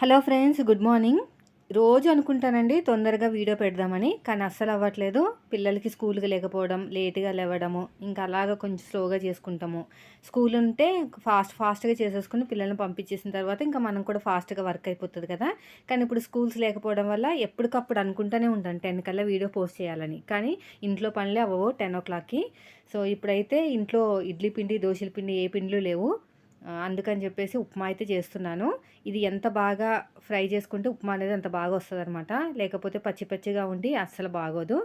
Hello friends good morning. రోజు అనుకుంటానండి తొందరగా వీడియో పెడదామని కానీ అస్సలు అవ్వట్లేదు. పిల్లలకి స్కూల్కి లేకపోవడం లేట్గా లేవడము ఇంకా అలాగా కొంచెం స్లోగా చేసుకుంటాము. స్కూల్ ఉంటే ఫాస్ట్ ఫాస్ట్గా చేసేసుకుని పిల్లల్ని పంపించేసిన తర్వాత ఇంకా మనం కూడా ఫాస్ట్గా వర్క్ అయిపోతుంది కదా. కానీ ఇప్పుడు స్కూల్స్ లేకపోవడం వల్ల ఎప్పటికప్పుడు అనుకుంటూనే ఉంటాను టెన్ కల్లా వీడియో పోస్ట్ చేయాలని. కానీ ఇంట్లో పనులే అవ్వవు టెన్ ఓ క్లాక్కి. సో ఇప్పుడైతే ఇంట్లో ఇడ్లీ పిండి దోశల పిండి ఏ పిండిలు లేవు. అందుకని చెప్పేసి ఉప్మా అయితే చేస్తున్నాను. ఇది ఎంత బాగా ఫ్రై చేసుకుంటే ఉప్మా అనేది అంత బాగా వస్తుంది అనమాట లేకపోతే పచ్చి పచ్చిగా ఉండి అస్సలు బాగోదు.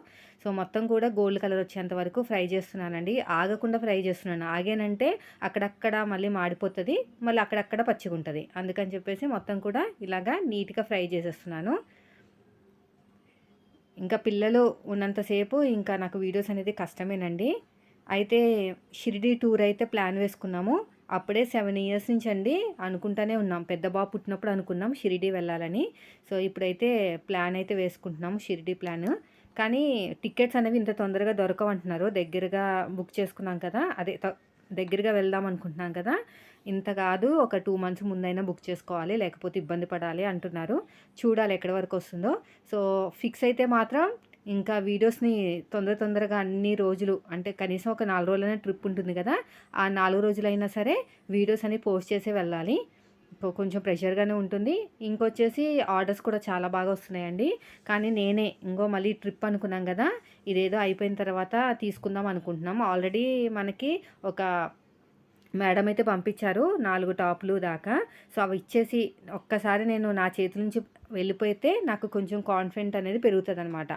సో మొత్తం కూడా గోల్డ్ కలర్ వచ్చేంత వరకు ఫ్రై చేస్తున్నానండి. ఆగకుండా ఫ్రై చేస్తున్నాను. ఆగానంటే అక్కడక్కడ మళ్ళీ మాడిపోతుంది మళ్ళీ అక్కడక్కడ పచ్చిగా ఉంటుంది అందుకని చెప్పేసి మొత్తం కూడా ఇలాగా నీట్గా ఫ్రై చేసేస్తున్నాను. ఇంకా పిల్లలు ఉన్నంతసేపు ఇంకా నాకు వీడియోస్ అనేది కష్టమేనండి. అయితే షిరిడి టూర్ అయితే ప్లాన్ వేసుకున్నాము. అప్పుడే సెవెన్ ఇయర్స్ నుంచి అండి అనుకుంటానే ఉన్నాం. పెద్ద బాబు పుట్టినప్పుడు అనుకున్నాం షిరిడి వెళ్ళాలని. సో ఇప్పుడైతే ప్లాన్ అయితే వేసుకుంటున్నాం షిరిడి ప్లాన్. కానీ టికెట్స్ అనేవి ఇంత తొందరగా దొరకవంటున్నారు దగ్గరగా బుక్ చేసుకున్నాం కదా అదే త- దగ్గరగా వెళ్దాం అనుకుంటున్నాం కదా ఇంత కాదు ఒక టూ మంత్స్ ముందైనా బుక్ చేసుకోవాలి లేకపోతే ఇబ్బంది పడాలి అంటున్నారు. చూడాలి ఎక్కడి వరకు వస్తుందో. సో ఫిక్స్ అయితే మాత్రం ఇంకా వీడియోస్ని తొందర తొందరగా అన్ని రోజులు అంటే కనీసం ఒక నాలుగు రోజులైనా ట్రిప్ ఉంటుంది కదా ఆ నాలుగు రోజులైనా సరే వీడియోస్ అన్ని పోస్ట్ చేసే వెళ్ళాలి. కొంచెం ప్రెషర్గానే ఉంటుంది. ఇంకొచ్చేసి ఆర్డర్స్ కూడా చాలా బాగా వస్తున్నాయండి. కానీ నేనే ఇంకో మళ్ళీ ట్రిప్ అనుకున్నాం కదా ఇదేదో అయిపోయిన తర్వాత తీసుకుందాం అనుకుంటున్నాం. ఆల్రెడీ మనకి ఒక మేడం అయితే పంపించారు నాలుగు టాపులు దాకా. సో అవి ఇచ్చేసి ఒక్కసారి నేను నా చేతి నుంచి వెళ్ళిపోతే నాకు కొంచెం కాన్ఫిడెంట్ అనేది పెరుగుతుంది అనమాట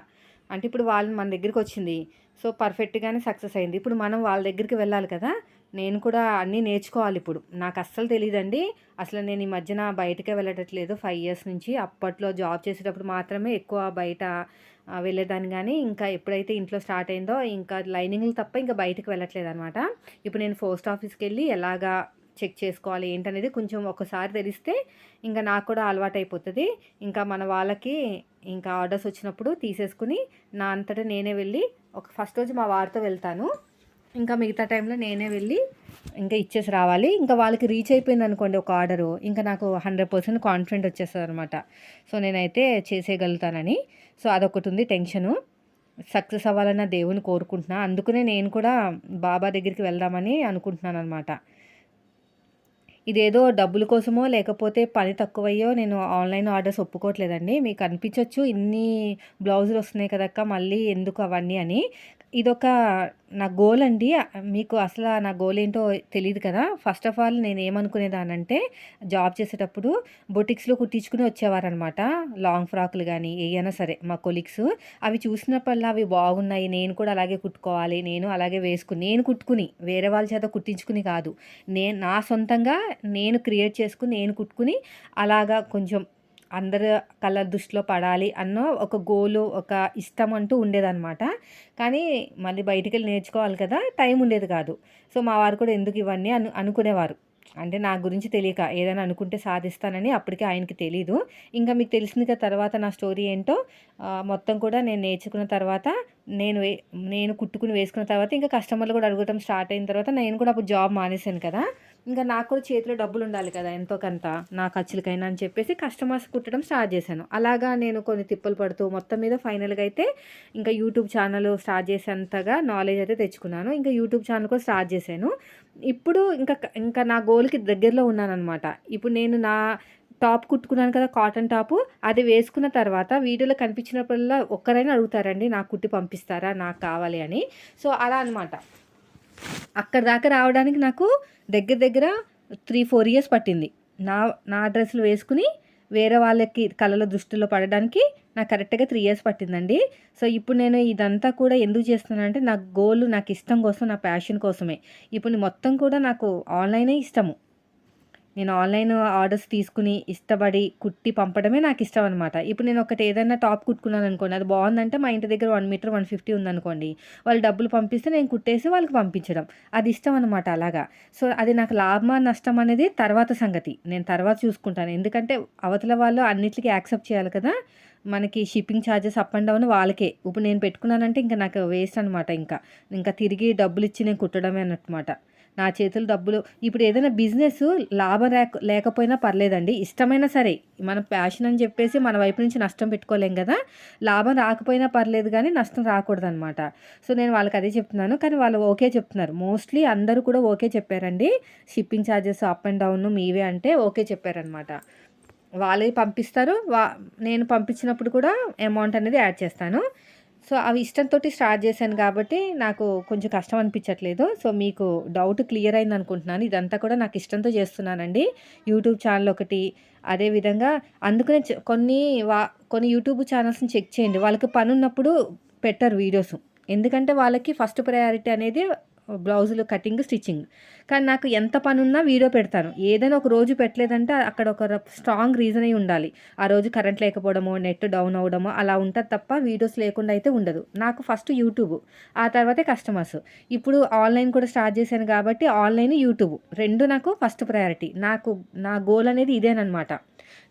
అంటే ఇప్పుడు వాళ్ళు మన దగ్గరికి వచ్చింది సో పర్ఫెక్ట్గానే సక్సెస్ అయింది. ఇప్పుడు మనం వాళ్ళ దగ్గరికి వెళ్ళాలి కదా నేను కూడా అన్నీ నేర్చుకోవాలి ఇప్పుడు. నాకు అస్సలు తెలియదండి అసలు నేను ఈ మధ్యన బయటకే వెళ్ళటట్లేదు. ఫైవ్ ఇయర్స్ నుంచి అప్పట్లో జాబ్ చేసేటప్పుడు మాత్రమే ఎక్కువ బయట వెళ్ళేదాన్ని కానీ ఇంకా ఎప్పుడైతే ఇంట్లో స్టార్ట్ అయిందో ఇంకా లైనింగ్లు తప్ప ఇంకా బయటకు వెళ్ళట్లేదు అనమాట ఇప్పుడు నేను పోస్ట్ ఆఫీస్కి వెళ్ళి ఎలాగా చెక్ చేసుకోవాలి ఏంటనేది కొంచెం ఒకసారి తెలిస్తే ఇంకా నాకు కూడా అలవాటైపోతుంది. ఇంకా మన వాళ్ళకి ఇంకా ఆర్డర్స్ వచ్చినప్పుడు తీసేసుకుని నా అంతటా నేనే వెళ్ళి ఒక ఫస్ట్ రోజు మా వారితో వెళ్తాను. ఇంకా మిగతా టైంలో నేనే వెళ్ళి ఇంకా ఇచ్చేసి రావాలి. ఇంకా వాళ్ళకి రీచ్ అయిపోయింది అనుకోండి ఒక ఆర్డరు. ఇంకా నాకు హండ్రెడ్ పర్సెంట్ కాన్ఫిడెంట్ వచ్చేస్తుంది అనమాట సో నేనైతే చేసేయగలుగుతానని. సో అదొకటి ఉంది టెన్షను. సక్సెస్ అవ్వాలన్న దేవుని కోరుకుంటున్నా. అందుకనే నేను కూడా బాబా దగ్గరికి వెళ్దామని అనుకుంటున్నాను అనమాట ఇదేదో డబ్బుల కోసమో లేకపోతే పని తక్కువయ్యో నేను ఆన్లైన్ ఆర్డర్స్ ఒప్పుకోవట్లేదండి. మీకు అనిపించవచ్చు ఇన్ని బ్లౌజులు వస్తున్నాయి కదక్క మళ్ళీ ఎందుకు అవన్నీ అని. ఇదొక నా గోల్ అండి మీకు అసలు నా గోల్ ఏంటో తెలియదు కదా. ఫస్ట్ ఆఫ్ ఆల్ నేను ఏమనుకునేదానంటే జాబ్ చేసేటప్పుడు బొటిక్స్లో కుట్టించుకుని వచ్చేవారనమాట. లాంగ్ ఫ్రాక్లు కానీ ఏవైనా సరే మా కొలీగ్స్. అవి చూసినప్పుడల్లా అవి బాగున్నాయి. నేను కూడా అలాగే కుట్టుకోవాలి. నేను అలాగే వేసుకుని నేను కుట్టుకుని వేరే వాళ్ళ చేత కుట్టించుకుని కాదు. నేను నా సొంతంగా నేను క్రియేట్ చేసుకుని నేను కుట్టుకుని అలాగా కొంచెం అందరు కళ్ళ దృష్టిలో పడాలి అన్న ఒక గోలు ఒక ఇష్టం అంటూ ఉండేదన్నమాట. కానీ మళ్ళీ బయటికి వెళ్ళి నేర్చుకోవాలి కదా టైం ఉండేది కాదు. సో మా వారు కూడా ఎందుకు ఇవన్నీ అను అనుకునేవారు. అంటే నా గురించి తెలియక ఏదైనా అనుకుంటే సాధిస్తానని అప్పటికే ఆయనకి తెలీదు. ఇంకా మీకు తెలిసింది కదా తర్వాత నా స్టోరీ ఏంటో మొత్తం కూడా నేను నేర్చుకున్న తర్వాత నేను వే నేను కుట్టుకుని వేసుకున్న తర్వాత ఇంకా కస్టమర్లు కూడా అడగటం స్టార్ట్ అయిన తర్వాత నేను కూడా అప్పుడు జాబ్ మానేశాను కదా. ఇంకా నాకు కూడా చేతిలో డబ్బులు ఉండాలి కదా ఎంతో కొంత నా ఖర్చులకైనా అని చెప్పేసి కస్టమర్స్ కుట్టడం స్టార్ట్ చేశాను. అలాగా నేను కొన్ని తిప్పలు పడుతూ మొత్తం మీద ఫైనల్గా అయితే ఇంకా యూట్యూబ్ ఛానల్ స్టార్ట్ చేసేంతగా నాలెడ్జ్ అయితే తెచ్చుకున్నాను. ఇంకా యూట్యూబ్ ఛానల్ కూడా స్టార్ట్ చేశాను. ఇప్పుడు ఇంకా ఇంకా నా గోల్కి దగ్గరలో ఉన్నానన్నమాట. ఇప్పుడు నేను నా టాప్ కుట్టుకున్నాను కదా కాటన్ టాపు అది వేసుకున్న తర్వాత వీడియోలో కనిపించినప్పుడల్లా ఒక్కరైనా అడుగుతారండి నాకు కుట్టి పంపిస్తారా? నాకు కావాలి అని. సో అలా అనమాట అక్కడ దాకా రావడానికి నాకు దగ్గర దగ్గర త్రీ ఫోర్ ఇయర్స్ పట్టింది. నా నా డ్రెస్సులు వేసుకుని వేరే వాళ్ళకి కళల దృష్టిలో పడడానికి నాకు కరెక్ట్గా త్రీ ఇయర్స్ పట్టిందండి. సో ఇప్పుడు నేను ఇదంతా కూడా ఎందుకు చేస్తున్నానంటే నా గోల్ నాకు ఇష్టం కోసం నా ప్యాషన్ కోసమే. ఇప్పుడు మొత్తం కూడా నాకు ఆన్లైనే ఇష్టము. నేను ఆన్లైన్ ఆర్డర్స్ తీసుకుని ఇష్టపడి కుట్టి పంపడమే నాకు ఇష్టం అనమాట ఇప్పుడు నేను ఒకటి ఏదైనా టాప్ కుట్టుకున్నాను అనుకోండి అది బాగుందంటే మా ఇంటి దగ్గర వన్ మీటర్ వన్ ఫిఫ్టీ ఉందనుకోండి వాళ్ళు డబ్బులు పంపిస్తే నేను కుట్టేసి వాళ్ళకి పంపించడం. అది ఇష్టం అనమాట అలాగా. సో అది నాకు లాభమా నష్టం అనేది తర్వాత సంగతి. నేను తర్వాత చూసుకుంటాను. ఎందుకంటే అవతల వాళ్ళు అన్నిటికీ యాక్సెప్ట్ చేయాలి కదా. మనకి shipping charges up and down వాళ్ళకే. ఇప్పుడు నేను పెట్టుకున్నానంటే ఇంకా నాకు వేస్ట్ అనమాట ఇంకా. ఇంకా తిరిగి డబ్బులు ఇచ్చి నేను కుట్టడమే అన్నమాట. నా చేతులు డబ్బులు. ఇప్పుడు ఏదైనా బిజినెస్ లాభం లేకపోయినా పర్లేదండి. ఇష్టమైనా సరే మన ప్యాషన్ అని చెప్పేసి మన వైపు నుంచి నష్టం పెట్టుకోలేం కదా. లాభం రాకపోయినా పర్లేదు కానీ నష్టం రాకూడదనమాట సో నేను వాళ్ళకి అదే చెప్తున్నాను. కానీ వాళ్ళు ఓకే చెప్తున్నారు. మోస్ట్లీ అందరూ కూడా ఓకే చెప్పారండి. Shipping charges up and down మీవే అంటే ఓకే చెప్పారనమాట వాళ్ళే పంపిస్తారు. వా నేను పంపించినప్పుడు కూడా అమౌంట్ అనేది యాడ్ చేస్తాను. సో అవి ఇష్టంతో స్టార్ట్ చేశాను కాబట్టి నాకు కొంచెం కష్టం అనిపించట్లేదు. సో మీకు డౌట్ క్లియర్ అయింది అనుకుంటున్నాను. ఇదంతా కూడా నాకు ఇష్టంతో చేస్తున్నానండి. యూట్యూబ్ ఛానల్ ఒకటి అదేవిధంగా అందుకనే కొన్ని వా కొన్ని యూట్యూబ్ ఛానల్స్ని చెక్ చేయండి. వాళ్ళకి పని ఉన్నప్పుడు పెట్టరు వీడియోస్. ఎందుకంటే వాళ్ళకి ఫస్ట్ ప్రయారిటీ అనేది బ్లౌజులు కటింగ్ స్టిచ్చింగ్. కానీ నాకు ఎంత పని ఉన్నా వీడియో పెడతాను. ఏదైనా ఒక రోజు పెట్టలేదంటే అక్కడ ఒక స్ట్రాంగ్ రీజన్ అయి ఉండాలి. ఆ రోజు కరెంట్ లేకపోవడమో నెట్ డౌన్ అవ్వడమో అలా ఉంటుంది తప్ప వీడియోస్ లేకుండా అయితే ఉండదు. నాకు ఫస్ట్ యూట్యూబ్ ఆ తర్వాతే కస్టమర్స్. ఇప్పుడు ఆన్లైన్ కూడా స్టార్ట్ చేశాను కాబట్టి ఆన్లైన్ యూట్యూబ్. రెండు నాకు ఫస్ట్ ప్రయారిటీ. నాకు నా గోల్ అనేది ఇదేనమాట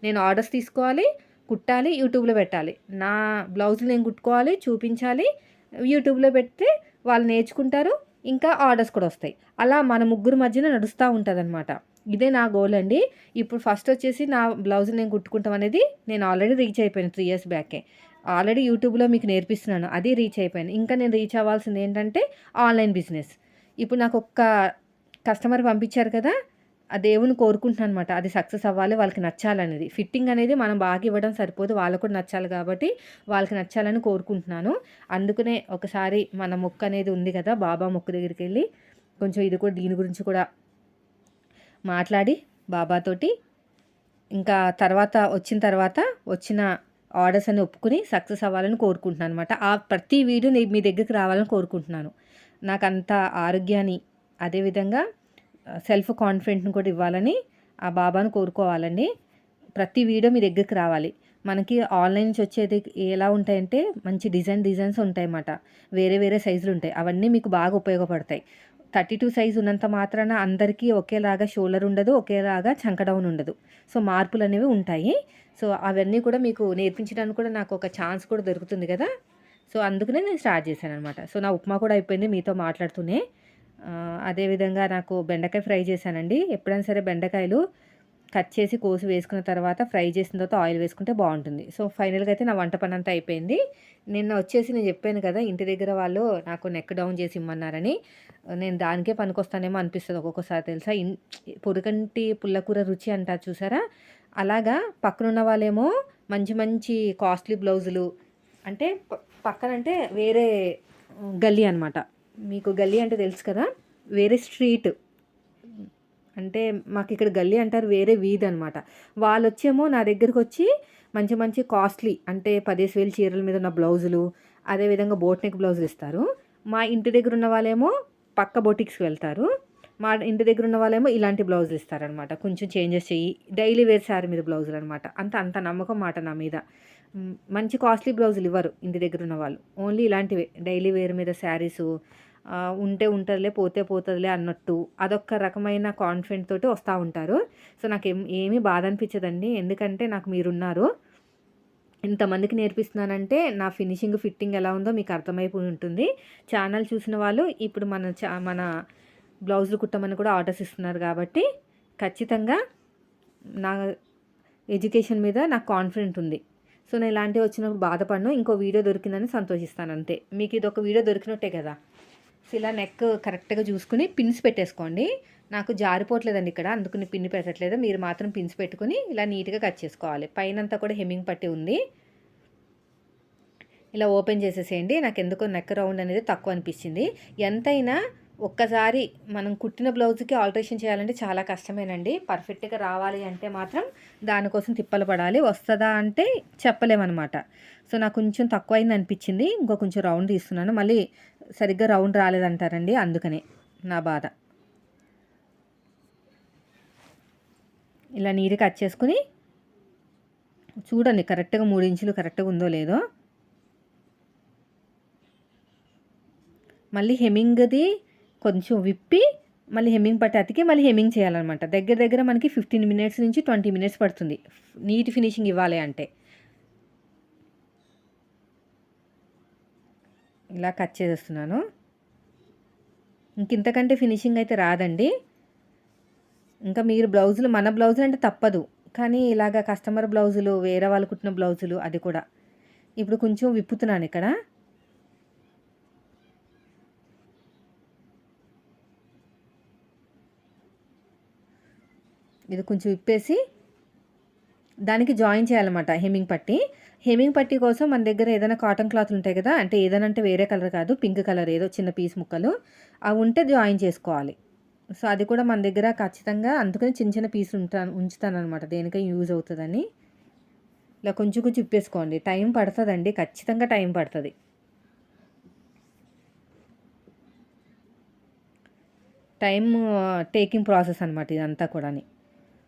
నేను ఆర్డర్స్ తీసుకోవాలి కుట్టాలి యూట్యూబ్లో పెట్టాలి. నా బ్లౌజులు నేను కుట్టుకోవాలి చూపించాలి యూట్యూబ్లో పెడితే వాళ్ళు నేర్చుకుంటారు. ఇంకా ఆర్డర్స్ కూడా వస్తాయి. అలా మన ముగ్గురు మధ్యన నడుస్తూ ఉంటుంది అనమాట ఇదే నా గోల్ అండి. ఇప్పుడు ఫస్ట్ వచ్చేసి నా బ్లౌజ్ నేను కుట్టుకుంటాం అనేది నేను ఆల్రెడీ రీచ్ అయిపోయాను త్రీ ఇయర్స్ బ్యాకే ఆల్రెడీ యూట్యూబ్లో మీకు నేర్పిస్తున్నాను. అది రీచ్ అయిపోయాను. ఇంకా నేను రీచ్ అవ్వాల్సింది ఏంటంటే ఆన్లైన్ బిజినెస్ ఇప్పుడు నాకు ఒక్క కస్టమర్ పంపించారు కదా ఆ దేవుని కోరుకుంటున్నాను అనమాట అది సక్సెస్ అవ్వాలి వాళ్ళకి నచ్చాలనేది. ఫిట్టింగ్ అనేది మనం బాగా ఇవ్వడం సరిపోదు వాళ్ళకు కూడా నచ్చాలి కాబట్టి వాళ్ళకి నచ్చాలని కోరుకుంటున్నాను. అందుకనే ఒకసారి మన మొక్క అనేది ఉంది కదా బాబా మొక్క దగ్గరికి వెళ్ళి కొంచెం ఇది కూడా దీని గురించి కూడా మాట్లాడి బాబాతోటి ఇంకా తర్వాత వచ్చిన తర్వాత వచ్చిన ఆర్డర్స్ అని ఒప్పుకుని సక్సెస్ అవ్వాలని కోరుకుంటున్నాను అనమాట ఆ ప్రతి వీడియో మీ దగ్గరికి రావాలని కోరుకుంటున్నాను. నాకు అంత ఆరోగ్యాన్ని అదేవిధంగా సెల్ఫ్ కాన్ఫిడెంట్ని కూడా ఇవ్వాలని ఆ బాబాను కోరుకోవాలండి. ప్రతి వీడియో మీ దగ్గరికి రావాలి. మనకి ఆన్లైన్ నుంచి వచ్చేది ఎలా ఉంటాయంటే మంచి డిజైన్ డిజైన్స్ ఉంటాయన్నమాట. వేరే వేరే సైజులు ఉంటాయి. అవన్నీ మీకు బాగా ఉపయోగపడతాయి. థర్టీ టూ సైజు ఉన్నంత మాత్రాన అందరికీ ఒకేలాగా షోల్డర్ ఉండదు ఒకేలాగా చంక డౌన్ ఉండదు. సో మార్పులు అనేవి ఉంటాయి. సో అవన్నీ కూడా మీకు నేర్పించడానికి కూడా నాకు ఒక ఛాన్స్ కూడా దొరుకుతుంది కదా. సో అందుకనే నేను స్టార్ట్ చేశాను అనమాట సో నా ఉప్మా కూడా అయిపోయింది మీతో మాట్లాడుతూనే. అదేవిధంగా నాకు బెండకాయ ఫ్రై చేశానండి. ఎప్పుడైనా సరే బెండకాయలు కట్ చేసి కోసి వేసుకున్న తర్వాత ఫ్రై చేసిన తర్వాత ఆయిల్ వేసుకుంటే బాగుంటుంది. సో ఫైనల్గా అయితే నా వంట పని అంతా అయిపోయింది. నిన్న వచ్చేసి నేను చెప్పాను కదా ఇంటి దగ్గర వాళ్ళు నాకు నెక్ డౌన్ చేసి ఇమ్మన్నారని. నేను దానికే పనికొస్తానేమో అనిపిస్తుంది ఒక్కొక్కసారి తెలుసా? ఇన్ పొరుగంటి పుల్లకూర రుచి అంటారు చూసారా? అలాగా పక్కనున్న వాళ్ళేమో మంచి మంచి కాస్ట్లీ బ్లౌజులు అంటే పక్కనంటే పక్కన అంటే వేరే గల్లీ అనమాట మీకు గల్లీ అంటే తెలుసు కదా? వేరే స్ట్రీట్. అంటే మాకు ఇక్కడ గల్లీ అంటారు వేరే వీధి అనమాట వాళ్ళు వచ్చేమో నా దగ్గరకు వచ్చి మంచి మంచి కాస్ట్లీ అంటే పదేసి వేలు చీరల మీద ఉన్న బ్లౌజులు అదేవిధంగా బోట్ నెక్ బ్లౌజులు ఇస్తారు. మా ఇంటి దగ్గర ఉన్న వాళ్ళేమో పక్క బొటిక్స్కి వెళ్తారు. మా ఇంటి దగ్గర ఉన్న వాళ్ళేమో ఇలాంటి బ్లౌజులు ఇస్తారనమాట కొంచెం చేంజెస్ చెయ్యి. డైలీ వేర్ శారీ మీద బ్లౌజులు అనమాట అంత అంత నమ్మకం మాట నా మీద. మంచి కాస్ట్లీ బ్లౌజులు ఇవ్వరు ఇంటి దగ్గర ఉన్న వాళ్ళు. ఓన్లీ ఇలాంటివే. డైలీ వేర్ మీద శారీసు ఉంటే ఉంటుందిలే పోతే పోతుందిలే అన్నట్టు అదొక రకమైన కాన్ఫిడెంట్ తోటి వస్తూ ఉంటారు. సో నాకు ఏం ఏమీ బాధ అనిపించదండి. ఎందుకంటే నాకు మీరున్నారు. ఇంతమందికి నేర్పిస్తున్నానంటే నా ఫినిషింగ్ ఫిట్టింగ్ ఎలా ఉందో మీకు అర్థమైపోయి ఉంటుంది. ఛానల్ చూసిన వాళ్ళు ఇప్పుడు మన చా మన బ్లౌజులు కుట్టమని కూడా ఆర్డర్స్ ఇస్తున్నారు కాబట్టి ఖచ్చితంగా నా ఎడ్యుకేషన్ మీద నాకు కాన్ఫిడెంట్ ఉంది. సో నేను ఇలాంటివి వచ్చినప్పుడు బాధపడను. ఇంకో వీడియో దొరికిందని సంతోషిస్తాను అంతే. మీకు ఇది ఒక వీడియో దొరికినట్టే కదా. ఇలా నెక్ కరెక్ట్గా చూసుకుని పిన్స్ పెట్టేసుకోండి. నాకు జారిపోవట్లేదండి ఇక్కడ అందుకని పిన్ పెట్టట్లేదు. మీరు మాత్రం పిన్స్ పెట్టుకుని ఇలా నీట్గా కట్ చేసుకోవాలి. పైనంతా కూడా హెమ్మింగ్ పట్టి ఉంది. ఇలా ఓపెన్ చేసేసేయండి. నాకు ఎందుకో నెక్ రౌండ్ అనేది తక్కువ అనిపించింది ఎంతైనా ఒక్కసారి మనం కుట్టిన బ్లౌజ్కి ఆల్టరేషన్ చేయాలంటే చాలా కష్టమేనండి. పర్ఫెక్ట్గా రావాలి అంటే మాత్రం దానికోసం తిప్పలు పడాలి. వస్తుందా అంటే చెప్పలేమన్నమాట. సో నాకు కొంచెం తక్కువైంది అనిపించింది. ఇంకో కొంచెం రౌండ్ తీస్తున్నాను. మళ్ళీ సరిగ్గా రౌండ్ రాలేదంటారండి. అందుకనే నా బాధ. ఇలా నీరు కట్ చేసుకుని చూడండి కరెక్ట్గా మూడు ఇంచులు కరెక్ట్గా ఉందో లేదో. మళ్ళీ హెమింగ్ది కొంచెం విప్పి మళ్ళీ హెమ్మింగ్ పట్టి అతికి మళ్ళీ హెమ్మింగ్ చేయాలన్నమాట. దగ్గర దగ్గర మనకి ఫిఫ్టీన్ మినిట్స్ నుంచి ట్వంటీ మినిట్స్ పడుతుంది. నీట్ ఫినిషింగ్ ఇవ్వాలి అంటే. ఇలా కట్ చేసేస్తున్నాను. ఇంకింతకంటే ఫినిషింగ్ అయితే రాదండి. ఇంకా మీరు బ్లౌజులు మన బ్లౌజులు అంటే తప్పదు. కానీ ఇలాగ కస్టమర్ బ్లౌజులు వేరే వాళ్ళు కుట్టిన బ్లౌజులు అది కూడా. ఇప్పుడు కొంచెం విప్పుతున్నాను ఇక్కడ. ఇది కొంచెం విప్పేసి దానికి జాయిన్ చేయాలన్నమాట హెమ్మింగ్ పట్టి. హెమ్మింగ్ పట్టి కోసం మన దగ్గర ఏదైనా కాటన్ క్లాత్లు ఉంటాయి కదా అంటే ఏదైనా అంటే వేరే కలర్ కాదు పింక్ కలర్ ఏదో చిన్న పీస్ ముక్కలు అవి ఉంటే జాయిన్ చేసుకోవాలి. సో అది కూడా మన దగ్గర ఖచ్చితంగా అందుకని చిన్న చిన్న పీస్ ఉంటాను ఉంచుతాను అనమాట దేనికైనా యూజ్ అవుతుందని. ఇలా కొంచెం కొంచెం ఇప్పేసుకోండి టైం పడుతుందండి ఖచ్చితంగా టైం పడుతుంది. టైం టేకింగ్ ప్రాసెస్ అనమాట ఇదంతా కూడా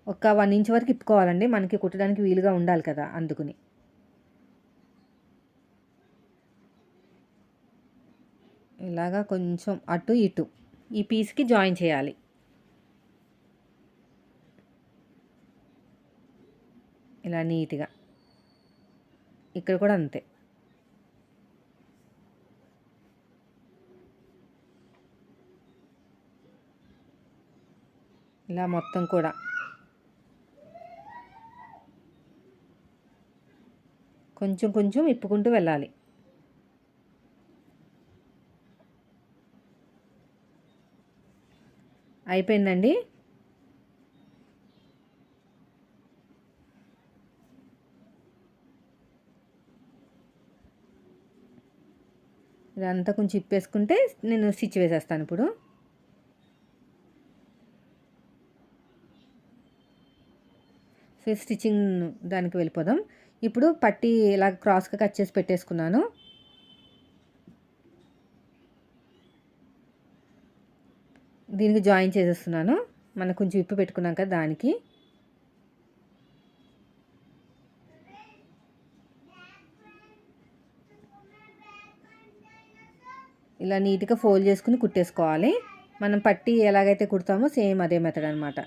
ఒక వన్ ఇంచ్ వరకు ఇప్పుకోవాలండి. మనకి కుట్టడానికి వీలుగా ఉండాలి కదా అందుకుని. ఇలాగా కొంచెం అటు ఇటు ఈ పీస్కి జాయిన్ చేయాలి. ఇలా నీట్గా. ఇక్కడ కూడా అంతే. ఇలా మొత్తం కూడా. కొంచెం కొంచెం ఇప్పుకుంటూ వెళ్ళాలి. అయిపోయిందండి? ఇదంతా కొంచెం ఇప్పేసుకుంటే నేను స్టిచ్ వేసేస్తాను ఇప్పుడు. సో స్టిచ్చింగ్ దానికి వెళ్ళిపోదాం. ఇప్పుడు పట్టి ఇలా క్రాస్గా కట్ చేసి పెట్టేసుకున్నాను. దీనికి జాయిన్ చేసేస్తున్నాను. మనం కొంచెం ఇప్పు పెట్టుకున్నాం కదా దానికి. ఇలా నీట్గా ఫోల్డ్ చేసుకుని కుట్టేసుకోవాలి. మనం పట్టి ఎలాగైతే కుడతామో సేమ్ అదే మెథడ్ అనమాట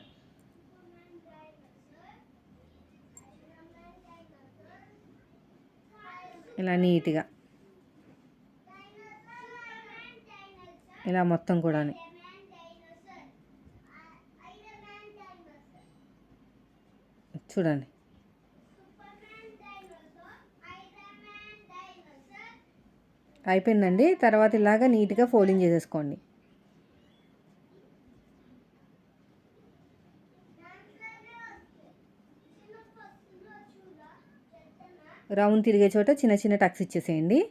ఇలా నీట్గా. ఇలా మొత్తం కూడా చూడండి. అయిపోయిందండి. తర్వాత ఇలాగా నీట్గా ఫోల్డింగ్ చేసేసుకోండి. రౌండ్ తిరిగే చోట చిన్న చిన్న టక్స్ ఇచ్చేసేయండి.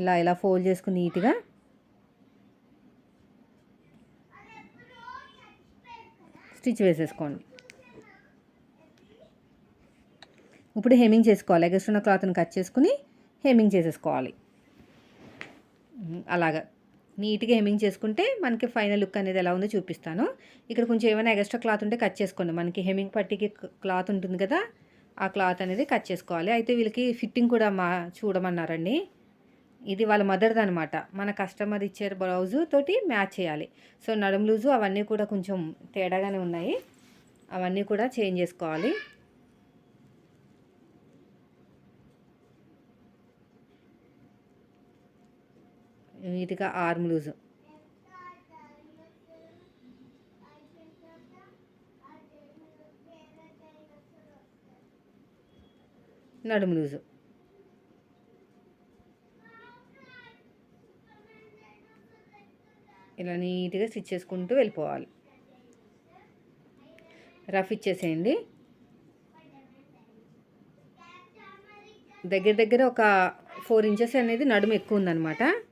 ఇలా ఇలా ఫోల్డ్ చేసుకుని నీట్గా. స్టిచ్ వేసేసుకోండి. ఇప్పుడు హెమింగ్ చేసుకోవాలి. ఎగస్ట్రున్న క్లాత్ని కట్ చేసుకుని హెమింగ్ చేసేసుకోవాలి. అలాగా. నీట్గా హెమ్మింగ్ చేసుకుంటే మనకి ఫైనల్ లుక్ అనేది ఎలా ఉందో చూపిస్తాను. ఇక్కడ కొంచెం ఏమైనా ఎక్స్ట్రా క్లాత్ ఉంటే కట్ చేసుకోండి. మనకి హెమ్మింగ్ పట్టికి క్లాత్ ఉంటుంది కదా ఆ క్లాత్ అనేది కట్ చేసుకోవాలి. అయితే వీళ్ళకి ఫిట్టింగ్ కూడా మా చూడమన్నారండి. ఇది వాళ్ళ మదర్ది అనమాట మన కస్టమర్ ఇచ్చే బ్లౌజు తోటి మ్యాచ్ చేయాలి. సో నడుము లూజు అవన్నీ కూడా కొంచెం తేడాగానే ఉన్నాయి. అవన్నీ కూడా చేంజ్ చేసుకోవాలి. నీట్గా ఆర్మ్ లూజ్. నడుము లూజు. ఇలా నీట్గా స్టిచ్ చేసుకుంటూ వెళ్ళిపోవాలి. రఫ్ ఇచ్చేసేయండి. దగ్గర దగ్గర ఒక ఫోర్ ఇంచెస్ అనేది నడుము ఎక్కువ ఉందన్నమాట.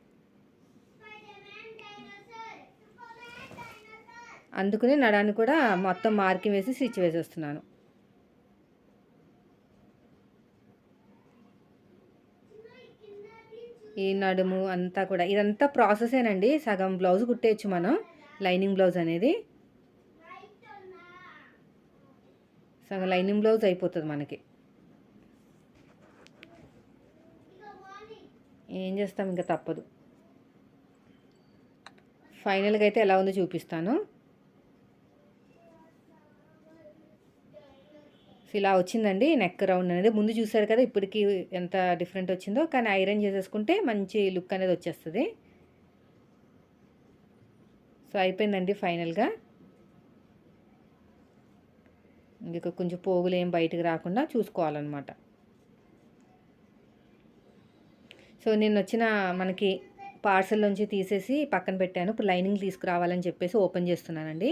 అందుకని నడాన్ని కూడా మొత్తం మార్కింగ్ వేసి స్టిచ్ వేసేస్తున్నాను. ఈ నడుము అంతా కూడా ఇదంతా ప్రాసెసేనండి సగం బ్లౌజ్ కుట్టేయచ్చు మనం. లైనింగ్ బ్లౌజ్ అనేది. సగం లైనింగ్ బ్లౌజ్ అయిపోతుంది మనకి. ఏం చేస్తాం ఇంకా తప్పదు. ఫైనల్గా అయితే ఎలా ఉందో చూపిస్తాను. సో ఇలా వచ్చిందండి. నెక్ రౌండ్ అనేది ముందు చూసారు కదా ఇప్పటికీ ఎంత డిఫరెంట్ వచ్చిందో. కానీ ఐరన్ చేసేసుకుంటే మంచి లుక్ అనేది వచ్చేస్తుంది. సో అయిపోయిందండి ఫైనల్గా. ఇంకా కొంచెం పోగులు ఏం బయటకు రాకుండా చూసుకోవాలన్నమాట. సో నేను వచ్చిన మనకి పార్సల్ నుంచి తీసేసి పక్కన పెట్టాను. ఇప్పుడు లైనింగ్ తీసుకురావాలని చెప్పేసి ఓపెన్ చేస్తున్నానండి.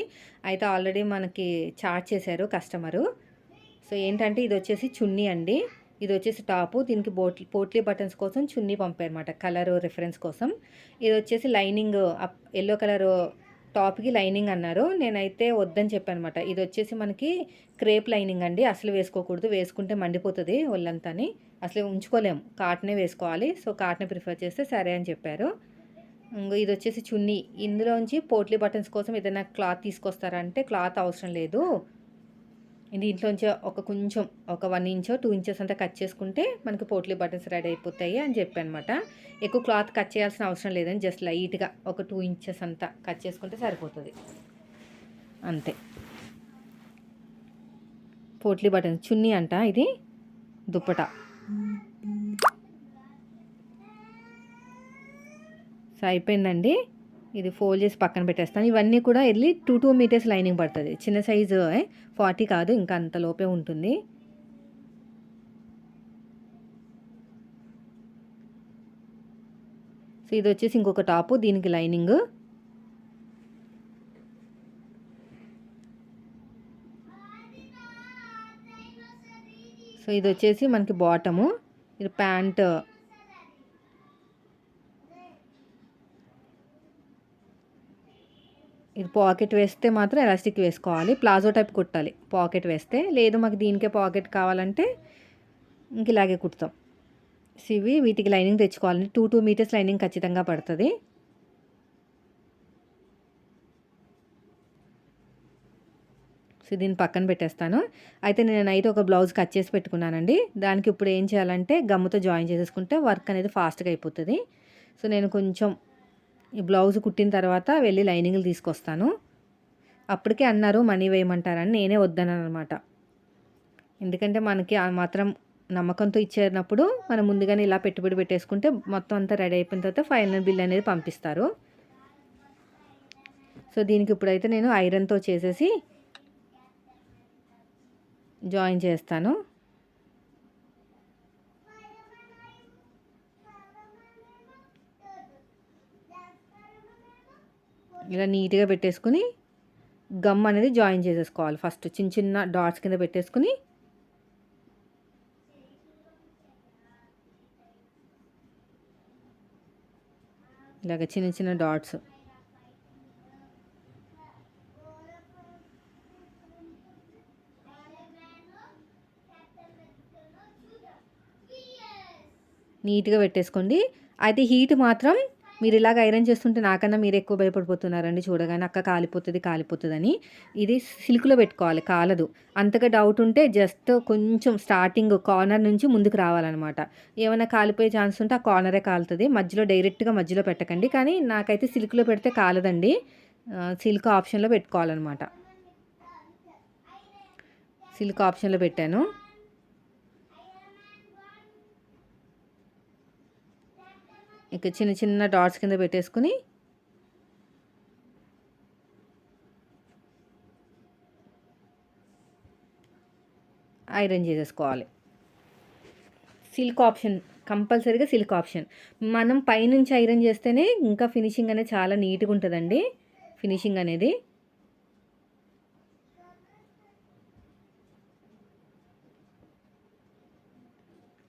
అయితే ఆల్రెడీ మనకి చార్జ్ చేశారు కస్టమరు. సో ఏంటంటే ఇది వచ్చేసి చున్నీ అండి. ఇది వచ్చేసి టాపు. దీనికి బోట్ పోట్లీ బటన్స్ కోసం చున్నీ పంపారనమాట కలర్ రిఫరెన్స్ కోసం. ఇది వచ్చేసి లైనింగ్ ఎల్లో కలర్ టాప్కి లైనింగ్ అన్నారు. నేనైతే వద్దని చెప్పాను అనమాట ఇది వచ్చేసి మనకి క్రేప్ లైనింగ్ అండి. అసలు వేసుకోకూడదు. వేసుకుంటే మండిపోతుంది ఒళ్ళంతాని. అసలు ఉంచుకోలేము కాటనే వేసుకోవాలి. సో కాటనే ప్రిఫర్ చేస్తే సరే అని చెప్పారు. ఇంకో ఇది వచ్చేసి చున్నీ. ఇందులోంచి పోట్లీ బటన్స్ కోసం ఏదైనా క్లాత్ తీసుకొస్తారంటే క్లాత్ అవసరం లేదు. దీంట్లోంచి ఒక కొంచెం ఒక వన్ ఇంచో టూ ఇంచెస్ అంతా కట్ చేసుకుంటే మనకి పోట్లీ బటన్స్ రెడీ అయిపోతాయి అని చెప్పి అనమాట ఎక్కువ క్లాత్ కట్ చేయాల్సిన అవసరం లేదని జస్ట్ లైట్గా ఒక టూ ఇంచెస్ అంతా కట్ చేసుకుంటే సరిపోతుంది. అంతే. పోట్లీ బటన్స్ చున్నీ అంట ఇది దుప్పట. సో అయిపోయిందండి ఇది ఫోల్డ్ చేసి పక్కన పెట్టేస్తాను. ఇవన్నీ కూడా వెళ్ళి టూ టూ మీటర్స్ లైనింగ్ పడుతుంది. చిన్న సైజు ఫార్టీ కాదు ఇంకా అంత లోపే ఉంటుంది. సో ఇది వచ్చేసి ఇంకొక టాపు దీనికి లైనింగ్. సో ఇది వచ్చేసి మనకి బాటము. ఇది ప్యాంట్. ఇది పాకెట్ వేస్తే మాత్రం ఎలాస్టిక్ వేసుకోవాలి. ప్లాజో టైప్ కుట్టాలి. పాకెట్ వేస్తే లేదు మాకు దీనికే పాకెట్ కావాలంటే ఇంక ఇలాగే కుడతాం. ఇవి వీటికి లైనింగ్ తెచ్చుకోవాలి. టూ టూ మీటర్స్ లైనింగ్ ఖచ్చితంగా పడుతుంది. సో దీన్ని పక్కన పెట్టేస్తాను. అయితే నేను నైట్ ఒక బ్లౌజ్ కట్ చేసి పెట్టుకున్నానండి. దానికి ఇప్పుడు ఏం చేయాలంటే గమ్ముతో జాయిన్ చేసేసుకుంటే వర్క్ అనేది ఫాస్ట్గా అయిపోతుంది. సో నేను కొంచెం ఈ బ్లౌజ్ కుట్టిన తర్వాత వెళ్ళి లైనింగ్లు తీసుకొస్తాను. అప్పటికే అన్నారు మనీ వేయమంటారని నేనే వద్దన్నాను అనమాట ఎందుకంటే మనకి ఆ మాత్రం నమ్మకంతో ఇచ్చేటప్పుడు మనం ముందుగానే ఇలా పెట్టుబడి పెట్టేసుకుంటే మొత్తం అంతా రెడీ అయిపోయిన తర్వాత ఫైనల్ బిల్ అనేది పంపిస్తారు. సో దీనికి ఇప్పుడైతే నేను ఐరన్తో చేసేసి జాయిన్ చేస్తాను. ఇలా నీట్గా పెట్టేసుకుని గమ్ అనేది జాయిన్ చేసేసుకోవాలి. ఫస్ట్ చిన్న చిన్న డాట్స్ కింద పెట్టేసుకుని ఇలాగ చిన్న చిన్న డాట్స్. నీట్గా పెట్టేసుకోండి. అయితే హీట్ మాత్రం మీరు ఇలాగ ఐరన్ చేస్తుంటే నాకన్నా మీరు ఎక్కువ భయపడిపోతున్నారండి చూడగానే. అక్క కాలిపోతుంది కాలిపోతుందని. ఇది సిల్క్లో పెట్టుకోవాలి కాలదు. అంతగా డౌట్ ఉంటే జస్ట్ కొంచెం స్టార్టింగ్ కార్నర్ నుంచి ముందుకు రావాలన్నమాట. ఏమైనా కాలిపోయే ఛాన్స్ ఉంటే ఆ కార్నరే కాలుతుంది. మధ్యలో డైరెక్ట్గా మధ్యలో పెట్టకండి. కానీ నాకైతే సిల్క్లో పెడితే కాలదండి. సిల్క్ ఆప్షన్లో పెట్టుకోవాలన్నమాట. సిల్క్ ఆప్షన్లో పెట్టాను. ఇక చిన్న చిన్న డాట్స్ కింద పెట్టేసుకుని ఐరన్ చేసేసుకోవాలి. సిల్క్ ఆప్షన్ కంపల్సరీగా సిల్క్ ఆప్షన్. మనం పైనుంచి ఐరన్ చేస్తేనే ఇంకా ఫినిషింగ్ అనేది చాలా నీట్గా ఉంటుందండి. ఫినిషింగ్ అనేది.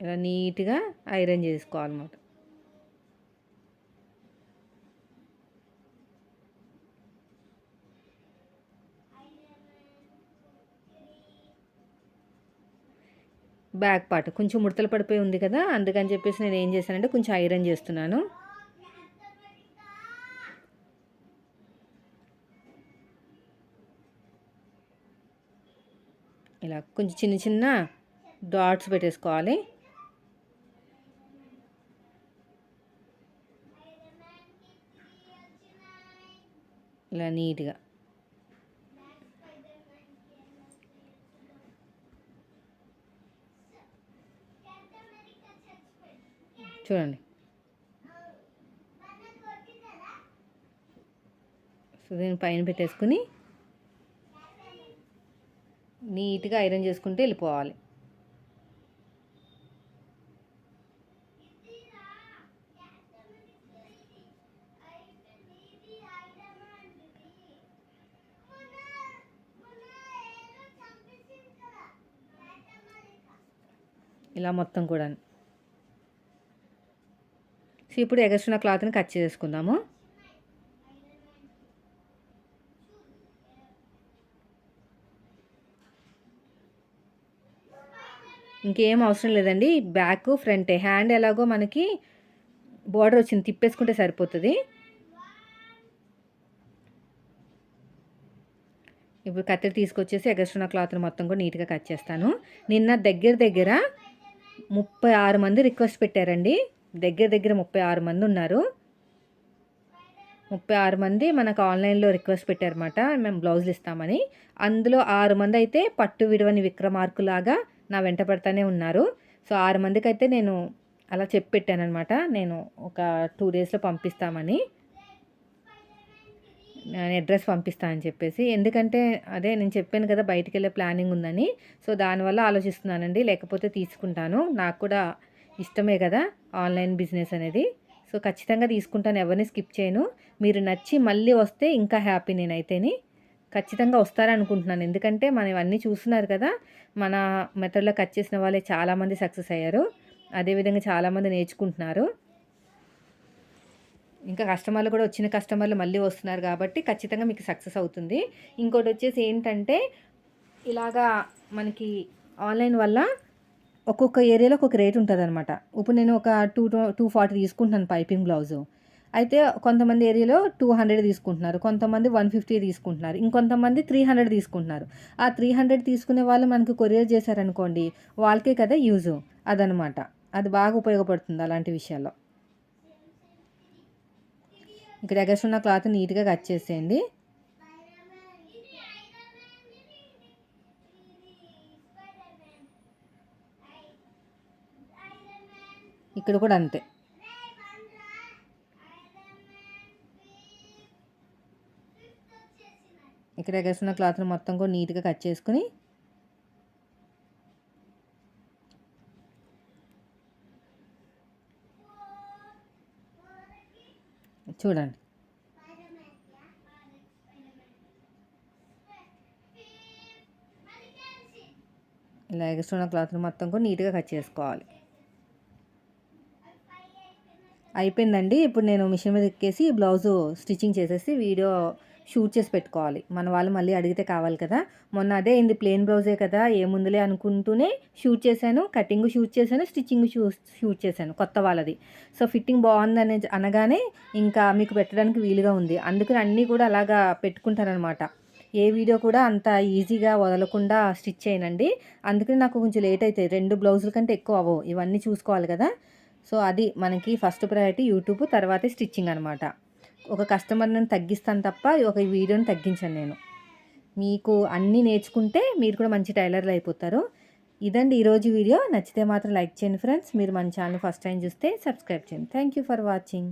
ఇలా నీట్గా ఐరన్ చేసుకోవాలన్నమాట. Back part. కొంచెం ముడతలు పడిపోయి ఉంది కదా అందుకని చెప్పేసి నేను ఏం చేశానంటే కొంచెం ఐరన్ చేస్తున్నాను. ఇలా కొంచెం చిన్న చిన్న డాట్స్ పెట్టేసుకోవాలి. ఇలా నీట్గా. చూడండి. సో దీన్ని పైన పెట్టేసుకుని నీట్గా ఐరన్ చేసుకుంటే వెళ్ళిపోవాలి. ఇలా మొత్తం కూడా సో ఇప్పుడు ఎగస్ట్రున్న క్లాత్ని కట్ చేసుకుందాము. ఇంకేం అవసరం లేదండి. బ్యాక్ ఫ్రంట్ హ్యాండ్ ఎలాగో మనకి బార్డర్ వచ్చింది. తిప్పేసుకుంటే సరిపోతుంది. ఇప్పుడు కత్తెర తీసుకొచ్చేసి ఎగస్ట్రున్న క్లాత్ని మొత్తం కూడా నీట్గా కట్ చేస్తాను. నిన్న దగ్గర దగ్గర ముప్పై ఆరు మంది రిక్వెస్ట్ పెట్టారండి. దగ్గర దగ్గర ముప్పై ఆరు మంది ఉన్నారు. ముప్పై ఆరు మంది మనకు ఆన్లైన్లో రిక్వెస్ట్ పెట్టారన్నమాట మేము బ్లౌజులు ఇస్తామని. అందులో ఆరు మంది అయితే పట్టు విడవని విక్రమార్కులాగా నా వెంట పడతానే ఉన్నారు. సో ఆరు మందికి అయితే నేను అలా చెప్పి పెట్టానమాట నేను ఒక టూ డేస్లో పంపిస్తామని. నేను అడ్రస్ పంపిస్తానని చెప్పేసి. ఎందుకంటే అదే నేను చెప్పాను కదా బయటికి వెళ్ళే ప్లానింగ్ ఉందని. సో దానివల్ల ఆలోచిస్తున్నానండి లేకపోతే తీసుకుంటాను. నాకు కూడా ఇష్టమే కదా ఆన్లైన్ బిజినెస్ అనేది. సో ఖచ్చితంగా తీసుకుంటాను ఎవరిని స్కిప్ చేయను. మీరు నచ్చి మళ్ళీ వస్తే ఇంకా హ్యాపీ నేనైతేని. ఖచ్చితంగా వస్తారనుకుంటున్నాను. ఎందుకంటే మనం ఇవన్నీ చూస్తున్నారు కదా మన మెథడ్లో కట్ చేసిన వాళ్ళే చాలామంది సక్సెస్ అయ్యారు. అదేవిధంగా చాలామంది నేర్చుకుంటున్నారు. ఇంకా కస్టమర్లు కూడా వచ్చిన కస్టమర్లు మళ్ళీ వస్తున్నారు కాబట్టి ఖచ్చితంగా మీకు సక్సెస్ అవుతుంది. ఇంకోటి వచ్చేసి ఏంటంటే ఇలాగా మనకి ఆన్లైన్ వల్ల ఒక్కొక్క ఏరియాలో ఒక్కొక్క రేట్ ఉంటుంది అనమాట ఇప్పుడు నేను ఒక టూ టూ ఫార్టీ తీసుకుంటున్నాను పైపింగ్ బ్లౌజు. అయితే కొంతమంది ఏరియాలో టూ హండ్రెడ్ తీసుకుంటున్నారు కొంతమంది వన్ ఫిఫ్టీ తీసుకుంటున్నారు ఇంకొంతమంది త్రీ హండ్రెడ్ తీసుకుంటున్నారు. ఆ త్రీ హండ్రెడ్ తీసుకునే వాళ్ళు మనకు కొరియర్ చేశారనుకోండి వాళ్ళకే కదా యూజు అదనమాట అది బాగా ఉపయోగపడుతుంది అలాంటి విషయాల్లో. ఇక్కడ ఎగర్స్ ఉన్న క్లాత్ నీట్గా కట్ చేసేయండి. ఇక్కడ కూడా అంతే. ఇక్కడ ఎగేస్తున్న క్లాత్ని మొత్తం కూడా నీట్గా కట్ చేసుకుని చూడండి. ఇలా ఎగస్ట్రా క్లాత్ని మొత్తం కూడా నీట్గా కట్ చేసుకోవాలి. అయిపోయిందండి. ఇప్పుడు నేను మిషన్ మీద ఎక్కేసి బ్లౌజు స్టిచ్చింగ్ చేసేసి వీడియో షూట్ చేసి పెట్టుకోవాలి. మన వాళ్ళు మళ్ళీ అడిగితే కావాలి కదా. మొన్న అదే ఇంది ప్లెయిన్ బ్లౌజే కదా ఏముందిలే అనుకుంటూనే షూట్ చేశాను. కటింగ్ షూట్ చేశాను స్టిచ్చింగ్ షూ షూట్ చేశాను కొత్త వాళ్ళది. సో ఫిట్టింగ్ బాగుందని అనగానే ఇంకా మీకు పెట్టడానికి వీలుగా ఉంది. అందుకని అన్నీ కూడా అలాగా పెట్టుకుంటానమాట ఏ వీడియో కూడా అంత ఈజీగా వదలకుండా స్టిచ్ చేయనండి. అందుకని నాకు కొంచెం లేట్ అవుతాయి రెండు బ్లౌజుల కంటే ఎక్కువ అవ్వవు. ఇవన్నీ చూసుకోవాలి కదా. సో అది మనకి ఫస్ట్ ప్రయారిటీ యూట్యూబ్ తర్వాతే స్టిచ్చింగ్ అనమాట ఒక కస్టమర్ని తగ్గిస్తాను తప్ప ఒక వీడియోని తగ్గించాను నేను. మీకు అన్నీ నేర్చుకుంటే మీరు కూడా మంచి టైలర్లు అయిపోతారు. ఇదండి ఈరోజు వీడియో. నచ్చితే మాత్రం లైక్ చేయండి ఫ్రెండ్స్. మీరు మన ఛానల్ ఫస్ట్ టైం చూస్తే సబ్స్క్రైబ్ చేయండి. Thank you for watching